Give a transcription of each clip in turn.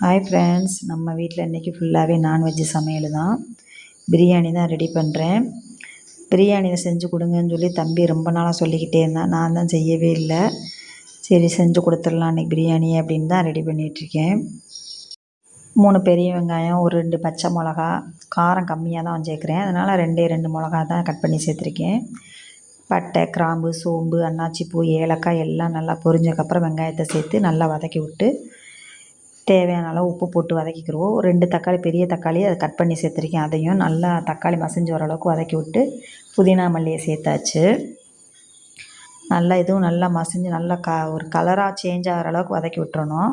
Hi friends நம்ம வீட்டில் இன்றைக்கி ஃபுல்லாகவே நான்வெஜ்ஜு சமையல் தான். பிரியாணி தான் ரெடி பண்ணுறேன் பிரியாணி செஞ்சு கொடுங்கன்னு சொல்லி தம்பி ரொம்ப நாளாக சொல்லிக்கிட்டே இருந்தான். நான் தான் செய்யவே இல்லை. சரி செஞ்சு கொடுத்துடலாம் அன்றைக்கி பிரியாணி அப்படின்னு தான் ரெடி பண்ணிகிட்ருக்கேன் மூணு பெரிய வெங்காயம் ஒரு ரெண்டு பச்சை மிளகா காரம் கம்மியாக தான் சேர்க்குறேன். அதனால் ரெண்டே ரெண்டு மிளகா தான் கட் பண்ணி சேர்த்துருக்கேன். பட்டை கிராம்பு சோம்பு அன்னாச்சிப்பூ ஏலக்காய் எல்லாம் நல்லா பொரிஞ்சக்கப்புறம் வெங்காயத்தை சேர்த்து நல்லா வதக்கி விட்டு தேவையான அளவு உப்பு போட்டு வதக்கிக்கிடுவோம் ரெண்டு தக்காளி பெரிய தக்காளி அதை கட் பண்ணி சேர்த்துருக்கேன். அதையும் நல்லா தக்காளி மசிஞ்சு வர அளவுக்கு வதக்கி விட்டு புதினா மல்லியை சேர்த்தாச்சு. நல்லா இதுவும் நல்லா மசிஞ்சு நல்லா க ஒரு கலராக சேஞ்ச் ஆகிற அளவுக்கு வதக்கி விட்டுறணும்.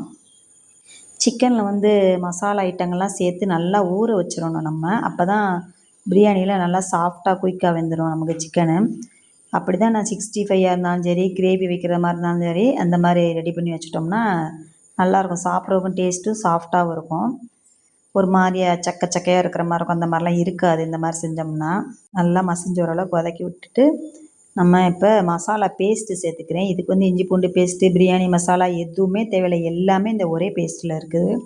சிக்கனில் வந்து மசாலா ஐட்டங்கள்லாம் சேர்த்து நல்லா ஊற வச்சிடணும் நம்ம. அப்போ தான் பிரியாணியில் நல்லா சாஃப்டாக குயிக்காக வெந்துடும் நமக்கு சிக்கனு அப்படி தான் நான் சிக்ஸ்டி ஃபைவாக இருந்தாலும் சரி கிரேவி வைக்கிற மாதிரி இருந்தாலும் சரி அந்த மாதிரி ரெடி பண்ணி வச்சிட்டோம்னா நல்லாயிருக்கும் சாப்பிட்றதுக்கும் டேஸ்ட்டும் சாஃப்டாகவும் இருக்கும். ஒரு மாதிரியா சக்க சக்கையாக இருக்கிற மாதிரி இருக்கும். அந்த மாதிரிலாம் இருக்காது. இந்த மாதிரி செஞ்சோம்னா நல்லா மசிஞ்ச ஓரளவுக்கு வதக்கி விட்டுட்டு நம்ம இப்போ மசாலா பேஸ்ட்டு சேர்த்துக்கிறேன். இதுக்கு வந்து இஞ்சி பூண்டு பேஸ்ட்டு பிரியாணி மசாலா எதுவுமே தேவையில்லை. எல்லாமே இந்த ஒரே பேஸ்ட்டில் இருக்குது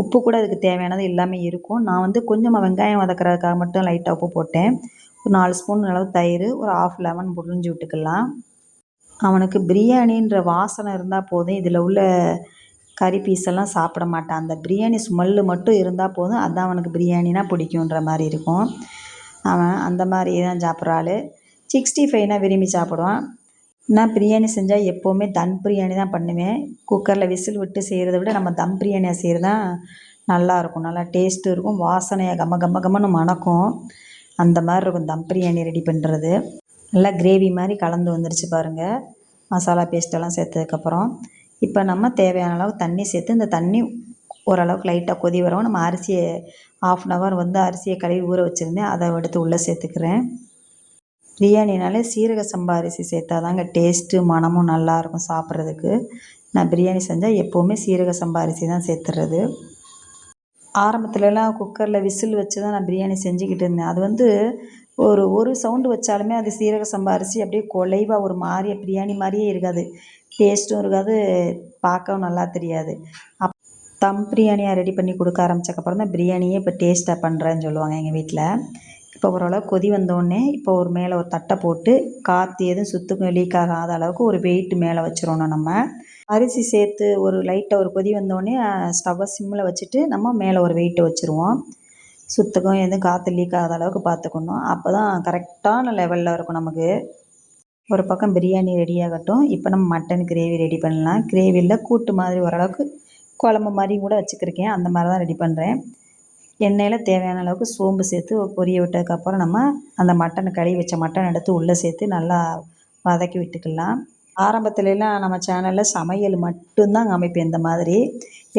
உப்பு கூட அதுக்கு தேவையானது எல்லாமே இருக்கும். நான் வந்து கொஞ்சமாக வெங்காயம் வதக்கிறதுக்காக மட்டும் லைட்டாக உப்பு போட்டேன். ஒரு நாலு ஸ்பூன் அளவு தயிர் ஒரு ஆஃப் லெமன் புழிஞ்சு விட்டுக்கலாம். அவனுக்கு பிரியாணின்ற வாசனை இருந்தால் போதும். இதில் உள்ள கறி பீஸெல்லாம் சாப்பிட மாட்டான். அந்த பிரியாணி ஸ்மெல்லு மட்டும் இருந்தால் போதும். அதுதான் அவனுக்கு பிரியாணினா பிடிக்குன்ற மாதிரி இருக்கும். அவன் அந்த மாதிரி தான் சாப்பிட்ற ஆள். சிக்ஸ்டி ஃபைவ்னால் விரும்பி சாப்பிடுவான். நான் பிரியாணி செஞ்சால் எப்போவுமே தம் பிரியாணி தான் பண்ணுவேன். குக்கரில் விசில் விட்டு செய்கிறத விட நம்ம தம் பிரியாணியாக செய்கிறது தான் நல்லாயிருக்கும் நல்லா டேஸ்ட்டும் இருக்கும். வாசனையாக கம்ம கம்ம கம்மனு மணக்கும். அந்த மாதிரி இருக்கும் தம் பிரியாணி ரெடி பண்ணுறது நல்லா கிரேவி மாதிரி கலந்து வந்துருச்சு பாருங்கள் மசாலா பேஸ்ட்டெல்லாம் சேர்த்ததுக்கப்புறம் இப்போ நம்ம தேவையான அளவு தண்ணி சேர்த்து இந்த தண்ணி ஓரளவுக்கு லைட்டாக கொதி வரவும் நம்ம அரிசியை ஆஃப் அன் ஹவர் வந்து அரிசியை கழுவி ஊற வச்சுருந்தேன். அதை எடுத்து உள்ளே சேர்த்துக்கிறேன். பிரியாணினாலே சீரக சம்பா அரிசி சேர்த்தா தாங்க டேஸ்ட்டு மனமும் நல்லாயிருக்கும் சாப்பிட்றதுக்கு. நான் பிரியாணி செஞ்சால் எப்போவுமே சீரக சம்பா அரிசி தான் சேர்த்துறது. ஆரம்பத்துலலாம் குக்கரில் விசில் வச்சு தான் நான் பிரியாணி செஞ்சுக்கிட்டு இருந்தேன். அது வந்து ஒரு ஒரு சவுண்டு வச்சாலுமே அது சீரக சம்பா அரிசி அப்படியே குலைவாக ஒரு மாதிரியே பிரியாணி மாதிரியே இருக்காது. டேஸ்ட்டும் இருக்காது பார்க்கவும் நல்லா தெரியாது. அப் தம் பிரியாணியாக ரெடி பண்ணி கொடுக்க ஆரம்பித்தக்கப்புறம் தான் பிரியாணியே இப்போ டேஸ்ட்டாக பண்ணுறேன்னு சொல்லுவாங்க எங்கள் வீட்டில் இப்போ ஓரளவு கொதி வந்தோடனே இப்போ ஒரு மேலே ஒரு தட்டை போட்டு காற்று எதுவும் சுத்துக்கும் லீக் ஆகாத அளவுக்கு ஒரு வெயிட் மேலே வச்சிடணும் நம்ம. அரிசி சேர்த்து ஒரு லைட்டாக ஒரு கொதி வந்தோடனே ஸ்டவ்வை சிம்மில் வச்சுட்டு நம்ம மேலே ஒரு வெயிட்டை வச்சுருவோம். சுத்துக்கும் எதுவும் காற்று லீக் ஆகாத அளவுக்கு பார்த்துக்கணும். அப்போ தான் கரெக்டான லெவலில் இருக்கும் நமக்கு. ஒரு பக்கம் பிரியாணி ரெடி ஆகட்டும். இப்போ நம்ம மட்டன் கிரேவி ரெடி பண்ணலாம். கிரேவியில் கூட்டு மாதிரி ஓரளவுக்கு குழம்பு மாதிரியும் கூட வச்சுக்கிருக்கேன். அந்த மாதிரி தான் ரெடி பண்ணுறேன் எண்ணெயில் தேவையான அளவுக்கு சோம்பு சேர்த்து பொரிய விட்டதுக்கப்புறம் நம்ம அந்த மட்டன் கழுவி வச்ச மட்டன் எடுத்து உள்ளே சேர்த்து நல்லா வதக்கி விட்டுக்கலாம். ஆரம்பத்துலலாம் நம்ம சேனலில் சமையல் மட்டும்தான் அமைப்பேன் இந்த மாதிரி.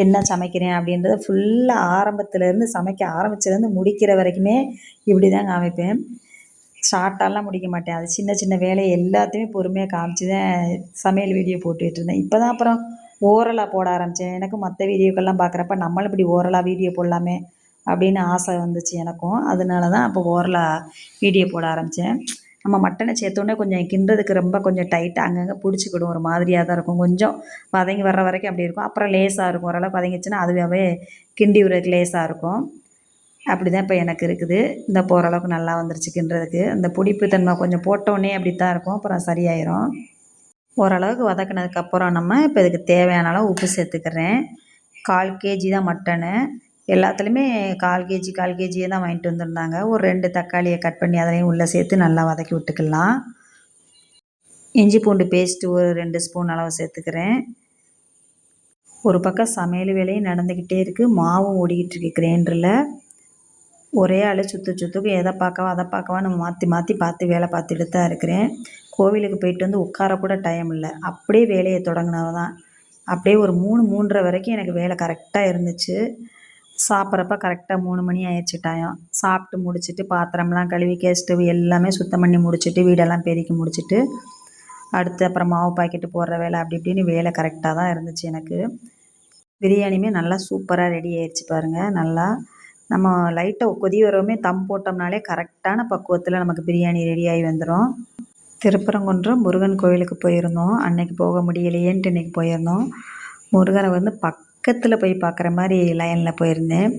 என்ன சமைக்கிறேன் அப்படின்றத ஃபுல்லாக ஆரம்பத்துலேருந்து சமைக்க ஆரம்பித்ததுலேருந்து முடிக்கிற வரைக்குமே இப்படி தான் அமைப்பேன். ஷார்ட்டாலாம் முடிக்க மாட்டேன். அது சின்ன சின்ன வேலையை எல்லாத்தையுமே பொறுமையாக காமிச்சு தான் சமையல் வீடியோ போட்டுகிட்டு இருந்தேன். இப்போ தான் அப்புறம் ஓரலாக போட ஆரம்பித்தேன் எனக்கும் மற்ற வீடியோக்கள்லாம் பார்க்குறப்ப நம்மளும் இப்படி ஓரலாக வீடியோ போடலாமே அப்படின்னு ஆசை வந்துச்சு எனக்கும். அதனால தான் அப்போ ஓரலாக வீடியோ போட ஆரம்பித்தேன் நம்ம மட்டனை சேர்த்தோன்னே கொஞ்சம் கிண்டுறதுக்கு ரொம்ப கொஞ்சம் டைட்டாக அங்கங்கே பிடிச்சிக்கிடும். ஒரு மாதிரியாக தான் இருக்கும். கொஞ்சம் வதங்கி வர்ற வரைக்கும் அப்படி இருக்கும். அப்புறம் லேசாக இருக்கும். ஓரளவுக்கு வதங்கிச்சுன்னா அதுவாகவே கிண்டி விடுறதுக்கு லேசாக இருக்கும். அப்படி தான் இப்போ எனக்கு இருக்குது. இந்த போகிற அளவுக்கு நல்லா வந்துருச்சு அந்த பிடிப்பு தன்மை கொஞ்சம் போட்டோடனே அப்படி தான் இருக்கும். அப்புறம் சரியாயிரும். ஓரளவுக்கு வதக்கினதுக்கப்புறம் நம்ம இப்போ இதுக்கு தேவையான அளவு உப்பு சேர்த்துக்கிறேன். கால் கேஜி தான் மட்டனு. எல்லாத்துலேயுமே கால் கேஜி கால் கேஜியே தான் வாங்கிட்டு வந்திருந்தாங்க. ஒரு ரெண்டு தக்காளியை கட் பண்ணி அதையும் உள்ளே சேர்த்து நல்லா வதக்கி விட்டுக்கலாம். இஞ்சி பூண்டு பேஸ்ட்டு ஒரு ரெண்டு ஸ்பூன் அளவு சேர்த்துக்கிறேன். ஒரு பக்கம் சமையல் வேலையும் நடந்துக்கிட்டே இருக்குது மாவும் ஓடிக்கிட்டு இருக்கு கிரைண்டரில். ஒரே ஆள் சுற்று சுற்றுக்கு எதை பார்க்கவா அதை பார்க்கவா மாற்றி மாற்றி பார்த்து வேலை பார்த்துட்டு தான் இருக்கிறேன். கோவிலுக்கு போயிட்டு வந்து உட்கார கூட டைம் இல்லை. அப்படியே வேலையை தொடங்கினவ தான். அப்படியே ஒரு மூணு மூன்றரை வரைக்கும் எனக்கு வேலை கரெக்டாக இருந்துச்சு. சாப்பிட்றப்ப கரெக்டாக மூணு மணி ஆயிடுச்சு டைம் சாப்பிட்டு முடிச்சுட்டு பாத்திரம்லாம் கழுவி கேஸ்ட்டு எல்லாமே சுத்தம் பண்ணி முடிச்சுட்டு வீடெல்லாம் பெருக்கி முடிச்சுட்டு அடுத்து அப்புறம் மாவு பாக்கெட்டு போடுற வேலை அப்படி இப்படின்னு வேலை கரெக்டாக தான் இருந்துச்சு எனக்கு. பிரியாணியுமே நல்லா சூப்பராக ரெடி ஆயிடுச்சு பாருங்கள் நல்லா நம்ம லைட்டாக கொதி வரவுமே தம் போட்டோம்னாலே கரெக்டான பக்குவத்தில் நமக்கு பிரியாணி ரெடியாகி வந்துடும் திருப்பரங்குன்றம் முருகன் கோவிலுக்கு போயிருந்தோம். அன்னைக்கு போக முடியலையேன்ட்டு இன்றைக்கி போயிருந்தோம். முருகனை வந்து பக்கத்தில் போய் பார்க்குற மாதிரி லைனில் போயிருந்தேன்.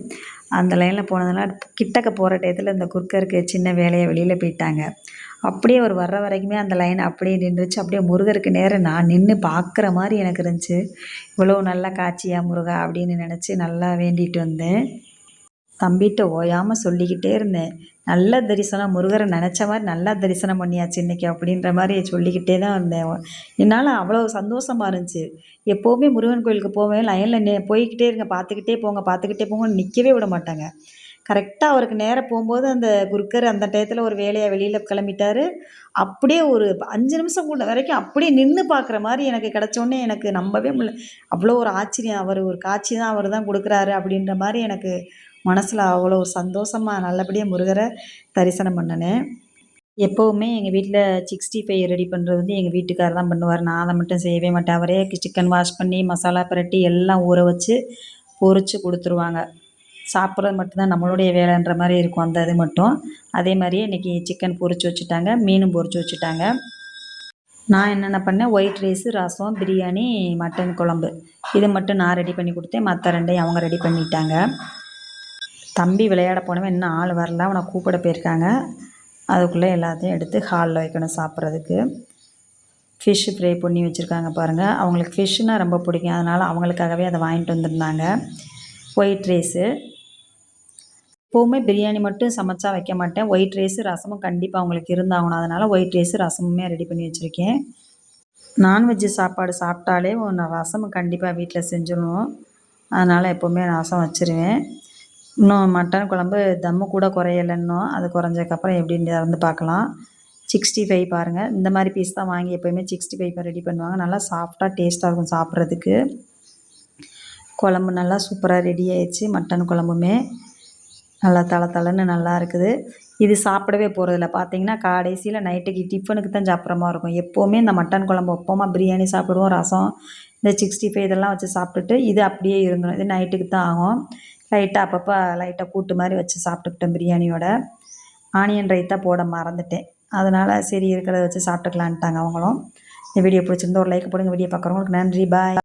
அந்த லைனில் போனதுனால கிட்டக்க போகிற டயத்தில் இந்த குறுக்கருக்கு சின்ன வேலையை வெளியில் போயிட்டாங்க. அப்படியே அவர் வர்ற வரைக்குமே அந்த லைன் அப்படியே நின்றுச்சு. அப்படியே முருகருக்கு நேரம் நான் நின்று பார்க்குற மாதிரி எனக்கு இருந்துச்சு. இவ்வளோ நல்ல காட்சியா முருகா அப்படின்னு நினச்சி நல்லா வேண்டிகிட்டு வந்தேன். தம்பிகிட்ட ஓயாமல் சொல்லிக்கிட்டே இருந்தேன். நல்ல தரிசனம் முருகரை நினச்ச மாதிரி நல்லா தரிசனம் பண்ணியாச்சு இன்றைக்கி அப்படின்ற மாதிரி சொல்லிக்கிட்டே தான் இருந்தேன். என்னால் அவ்வளோ சந்தோஷமாக இருந்துச்சு. எப்போவுமே முருகன் கோயிலுக்கு போவேன் லைனில் நே போய்க்கிட்டே இருங்க பார்த்துக்கிட்டே போங்க பார்த்துக்கிட்டே போங்கன்னு நிற்கவே விட மாட்டாங்க. கரெக்டாக அவருக்கு நேராக போகும்போது அந்த குருக்கர் அந்த டயத்தில் ஒரு வேலையாக வெளியில் கிளம்பிட்டாரு. அப்படியே ஒரு அஞ்சு நிமிஷம் கூட வரைக்கும் அப்படியே நின்று பார்க்குற மாதிரி எனக்கு கிடச்சோன்னே எனக்கு நம்பவே முடியல. அவ்வளோ ஒரு ஆச்சரியம் அவர் ஒரு காட்சி தான் அவர் தான் கொடுக்குறாரு அப்படின்ற மாதிரி எனக்கு மனசில் அவ்வளோ சந்தோஷமாக நல்லபடியாக முருகரை தரிசனம் பண்ணினேன் எப்போவுமே எங்கள் வீட்டில் சிக்ஸ்டி ஃபைவ் ரெடி பண்ணுறது வந்து எங்கள் வீட்டுக்காரர் தான் பண்ணுவார். நான் அதை மட்டும் செய்யவே மாட்டேன். அவரே சிக்கன் வாஷ் பண்ணி மசாலா புரட்டி எல்லாம் ஊற வச்சு பொரித்து கொடுத்துருவாங்க. சாப்பிட்றது மட்டும்தான் நம்மளுடைய வேலைன்ற மாதிரி இருக்கும். அந்த இது மட்டும். அதே மாதிரியே இன்றைக்கி சிக்கன் பொரித்து வச்சுட்டாங்க. மீனும் பொரித்து வச்சுட்டாங்க. நான் என்னென்ன பண்ணேன்? White rice rasam biryani mutton குழம்பு. இது மட்டும் நான் ரெடி பண்ணி கொடுத்தேன். மற்ற ரெண்டையும் அவங்க ரெடி பண்ணிட்டாங்க. தம்பி விளையாட போனவன் இன்னும் ஆள் வரல அவனை கூப்பிட போயிருக்காங்க. அதுக்குள்ளே எல்லாத்தையும் எடுத்து ஹாலில் வைக்கணும் சாப்பிட்றதுக்கு. ஃபிஷ்ஷு ஃப்ரை பண்ணி வச்சுருக்காங்க பாருங்கள் அவங்களுக்கு ஃபிஷ்னால் ரொம்ப பிடிக்கும். அதனால் அவங்களுக்காகவே அதை வாங்கிட்டு வந்திருந்தாங்க. ஒயிட் ரைஸு எப்போவுமே பிரியாணி மட்டும் சமைச்சா வைக்க மாட்டேன். ஒயிட் ரைஸு ரசமும் கண்டிப்பாக அவங்களுக்கு இருந்தாகணும். அதனால் ஒயிட் ரைஸு ரசமுமே ரெடி பண்ணி வச்சுருக்கேன். நான்வெஜ்ஜு சாப்பாடு சாப்பிட்டாலே ரசமும் ரசம் கண்டிப்பாக வீட்டில் செஞ்சிடணும். அதனால் எப்போவுமே ரசம் வச்சுருவேன். இன்னும் மட்டன் குழம்பு தம்மு கூட குறையல இன்னும் அது குறைஞ்சதுக்கப்புறம் எப்படின்னு திறந்து பார்க்கலாம். சிக்ஸ்டி ஃபைவ் பாருங்கள் இந்த மாதிரி பீஸ் தான் வாங்கி எப்போயுமே சிக்ஸ்டி ஃபைவ் ரெடி பண்ணுவாங்க. நல்லா சாஃப்டாக டேஸ்ட்டாக இருக்கும் சாப்பிட்றதுக்கு. குழம்பு நல்லா சூப்பராக ரெடி ஆயிடுச்சு. மட்டன் குழம்புமே நல்லா தலை தலைன்னு நல்லா இருக்குது. இது சாப்பிடவே போகிறதில்ல பார்த்தீங்கன்னா கடைசியில் நைட்டுக்கு டிஃபனுக்கு தான் சாப்பிட்ற மாதிரி இருக்கும். எப்போவுமே இந்த மட்டன் குழம்பு வைப்போமா பிரியாணி சாப்பிடுவோம் ரசம் இந்த சிக்ஸ்டி ஃபைவ் இதெல்லாம் வச்சு சாப்பிட்டுட்டு இது அப்படியே இருந்துடும் இது நைட்டுக்கு தான் ஆகும். லைட்டாக அப்பப்போ லைட்டாக கூட்டு மாதிரி வச்சு சாப்பிட்டுக்கிட்டேன் பிரியாணியோட. ஆனியன் ரைத்தா போட மறந்துட்டேன். அதனால் சரி இருக்கிறத வச்சு சாப்பிட்டுக்கலான்ட்டாங்க அவங்களும். இந்த வீடியோ பிடிச்சிருந்தா ஒரு லைக் போடுங்க. வீடியோ பார்க்குறவங்களுக்கு நன்றி. பாய்